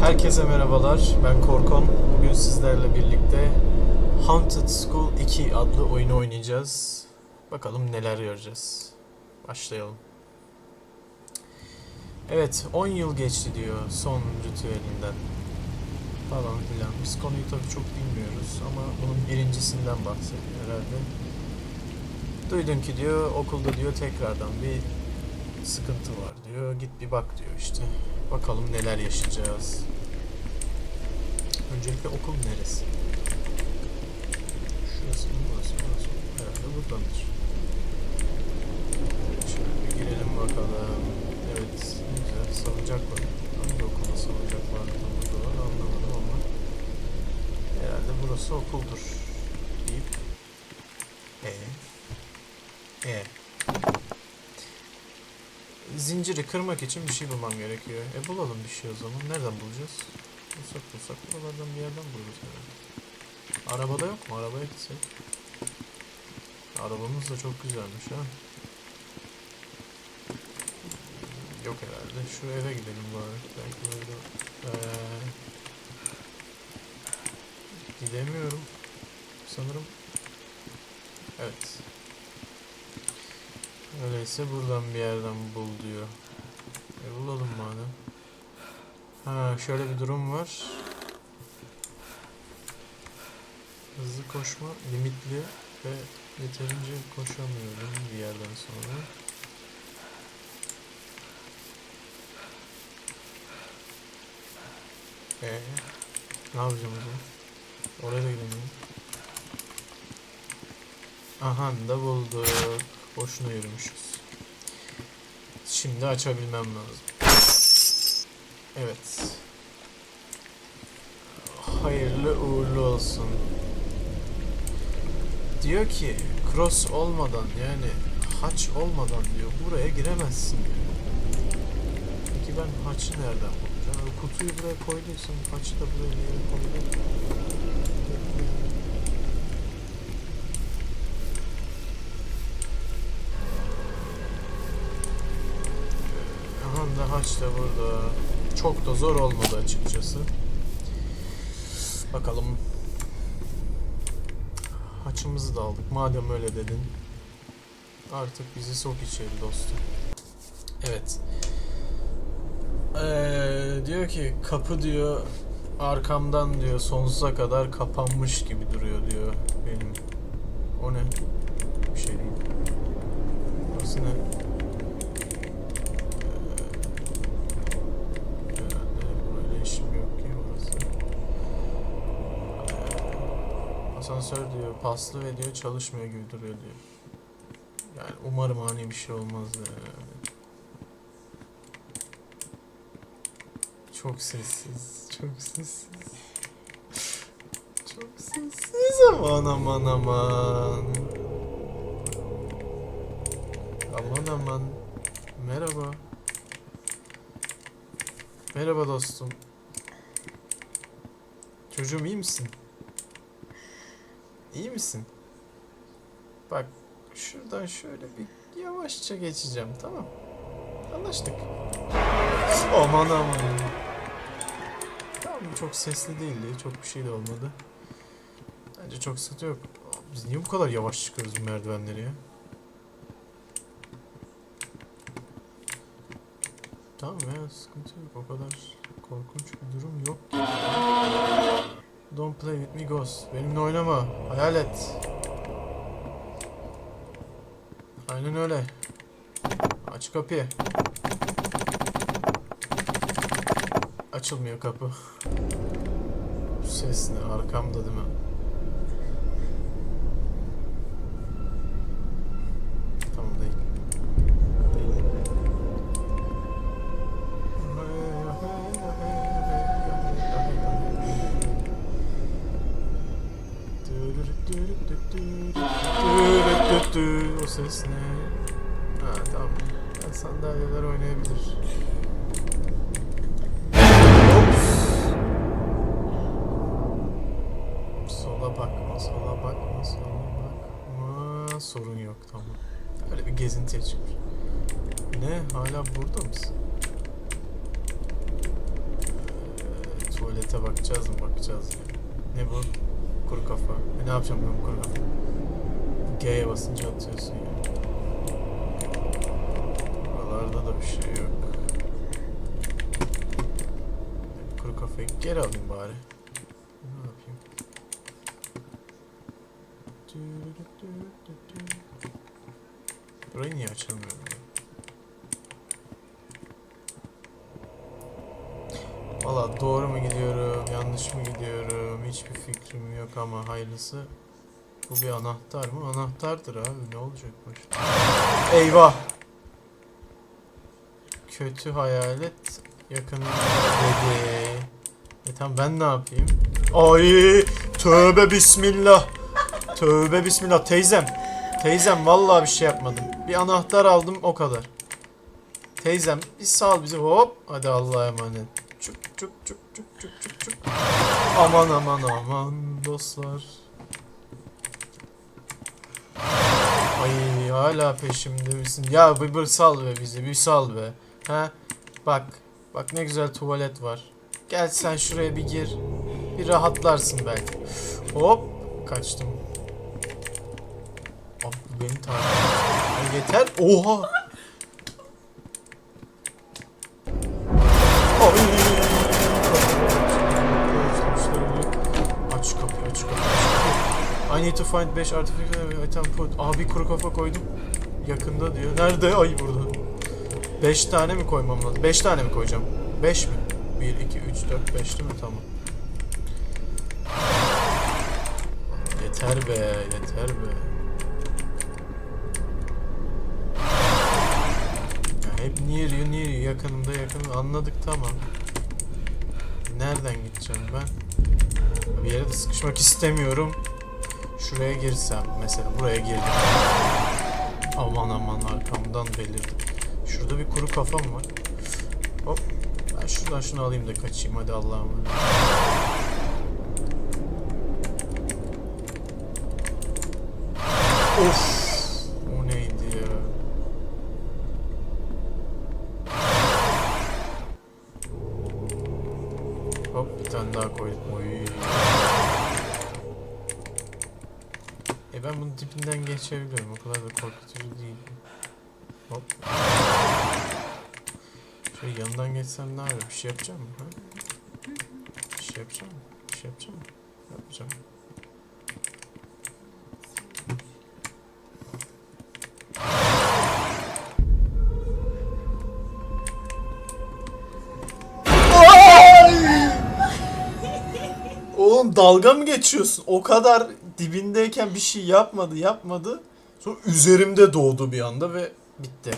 Herkese merhabalar. Ben Korkon. Bugün sizlerle birlikte Haunted School 2 adlı oyunu oynayacağız. Bakalım neler göreceğiz. Başlayalım. Evet, 10 yıl geçti diyor son ritüelinden. Falan filan. Biz konuyu tabii çok bilmiyoruz ama bunun birincisinden bahsediyor herhalde. Duydum ki diyor okulda diyor tekrardan bir sıkıntı var diyor. Git bir bak diyor işte. Bakalım neler yaşayacağız. Öncelikle okul neresi? Şurası mı burası mı burası mı? Herhalde buradandır. Şöyle bir girelim bakalım. Evet güzel salıncak var. Hangi okulda salıncak var burada var anlamadım ama. Herhalde burası okuldur. Deyip. E. E. Zinciri kırmak için bir şey bulmam gerekiyor. E bulalım bir şey o zaman. Nereden bulacağız? Bulsak bulsak buralardan bir yerden buluruz herhalde. Arabada yok mu? Arabaya gitsek. Arabamız da çok güzelmiş ha. Yok herhalde. Şu eve gidelim bari. Belki böyle... Ee, gidemiyorum. Sanırım. Evet. Öyleyse buradan bir yerden bul diyor. E bulalım madem. Ha şöyle bir durum var. Hızlı koşma limitli ve yeterince koşamıyorum bir yerden sonra. Ee, ne yapacağım o? Oraya da gidemiyorum. Aha da bulduk. Boşuna yürümüşüz. Şimdi açabilmem lazım. Evet. Hayırlı uğurlu olsun. Diyor ki cross olmadan yani haç olmadan diyor buraya giremezsin diyor. Peki ben haçı nereden bulacağım? Yani kutuyu buraya koyduysam haçı da buraya bir koydum. Da burada. Çok da zor olmadı açıkçası. Bakalım. Haçımızı da aldık. Madem öyle dedin. Artık bizi sok içeri dostum. Evet. Ee, diyor ki kapı diyor arkamdan diyor sonsuza kadar kapanmış gibi duruyor diyor benim. O ne? Bir şey değil. Burası ne? Herhalde böyle işim yok ki burası. Ee, Asansör diyor paslı ve diyor çalışmıyor gibi duruyor diyor. Yani umarım hani bir şey olmaz. Ee, çok sessiz, çok sessiz. Çok sessiz aman aman aman. Aman aman. Merhaba. Merhaba dostum. Çocuğum iyi misin? İyi misin? Bak şuradan şöyle bir yavaşça geçeceğim tamam? Anlaştık. Aman aman. Tamam çok sesli değildi. Çok bir şey de olmadı. Bence çok sıkıntı yok. Biz niye bu kadar yavaş çıkıyoruz bu merdivenleri ya? Tamam ya sıkıntı yok. O kadar korkunç bir durum yok. Don't play with me ghost. Benimle oynama. Hayalet. Aynen öyle. Aç kapıyı. Açılmıyor kapı. Bu ses ne? Arkamda değil mi? O ses ne? Ha tamam. Ben sandalyeler oynayabilir. Sola bakma, sola bakma, sola bakma. Sorun yok tamam. Öyle bir gezintiye çıkmış. Ne? Hala burada mısın? Ee, harekete bakacağız mı bakacağız ya. Ne bu? Kuru kafa. E ne yapacağım ben bu kuru kafa? G'ye basınca atıyorsun ya. Buralarda da bir şey yok. Kuru kafayı geri alayım bari. Ne yapayım? Burayı niye açamıyorum ya? Valla doğru mu gidiyorum, yanlış mı gidiyorum hiçbir fikrim yok ama hayırlısı. Bu bir anahtar mı? Anahtardır abi ne olacakmış? Eyvah! Kötü hayalet yakın dedi. E tamam ben ne yapayım? Ay tövbe bismillah. Tövbe bismillah teyzem. Teyzem vallahi bir şey yapmadım. Bir anahtar aldım o kadar. Teyzem bir sal bizi hop. Hadi Allah'a emanet. Çuk çuk çuk çuk çuk çuk çuk. Aman aman aman dostlar. Ay hala peşimde misin? Ya bir, bir sal be bizi bir sal be. Ha? Bak. Bak ne güzel tuvalet var. Gel sen şuraya bir gir. Bir rahatlarsın belki. Hop. Kaçtım. Abi beni takip yeter. Oha. I need to find 5 artificial item point. Abi kuru kafa koydum. Yakında diyor. Nerede? Ay burada. 5 tane mi koymam lazım? 5 tane mi koyacağım? 5 mi? 1, 2, 3, 4, 5 değil mi? Tamam. Yeter be, yeter be. Ya hep near you, near you, yakınımda yakın anladık tamam. Nereden gideceğim ben? Bir yere de sıkışmak istemiyorum. Şuraya girsem mesela buraya girdim. Aman aman arkamdan belirdi. Şurada bir kuru kafam var. Hop. Ben şuradan şunu alayım da kaçayım. Hadi Allah'a emanet. Of. O neydi ya? Hop bir tane daha koydum. Oy. E ben bunun dibinden geçebiliyorum. O kadar da korkutucu değil. Hop. Şöyle yanından geçsem ne yapayım? Bir şey yapacağım mı? Ha? Bir şey yapacağım mı? Bir şey yapacağım mı? Yapacağım. Dalga mı geçiyorsun? O kadar dibindeyken bir şey yapmadı, yapmadı. Sonra üzerimde doğdu bir anda ve bitti.